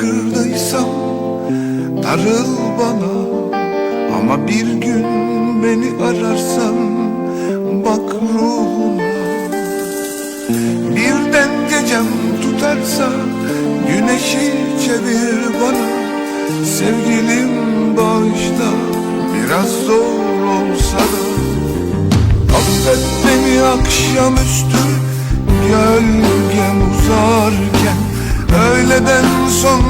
kırdıysam Darıl bana. Ama bir gün beni ararsan Bak ruhuma. Birden gecem tutarsa Güneşi çevir bana. Sevgilim bağışla Biraz zor olsa da. Affet beni akşamüstü Gölgem uzarken. Öğleden sonra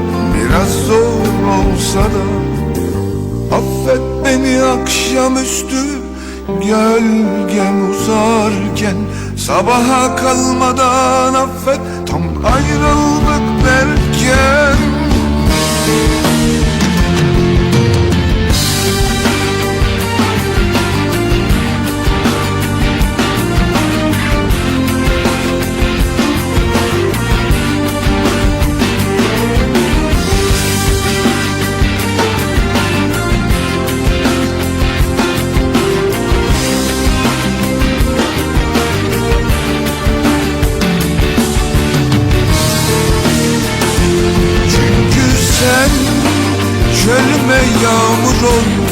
biraz zor olsa da Affet beni akşamüstü gölgem uzarken Sabaha kalmadan affet. Tam ayrıldık derken yağmur oldun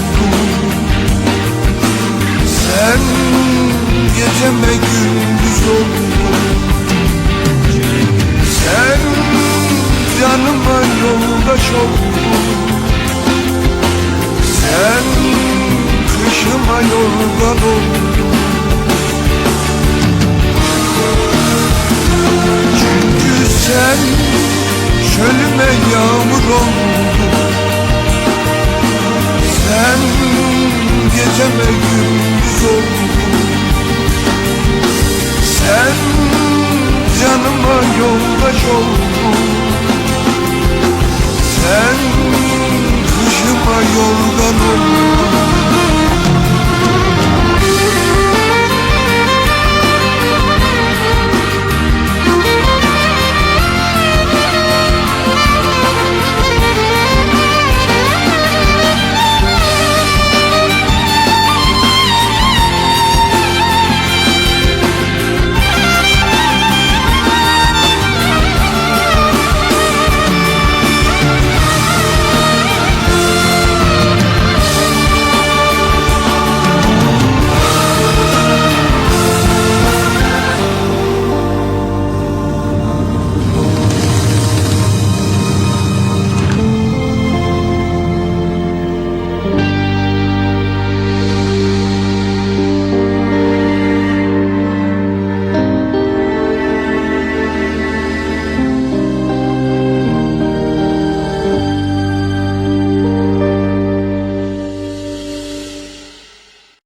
Sen geceme gündüz oldun. Sen canıma yoldaş oldun. Sen kışıma yorgan oldun geceme gündüz oldun Sen canıma yoldaş oldun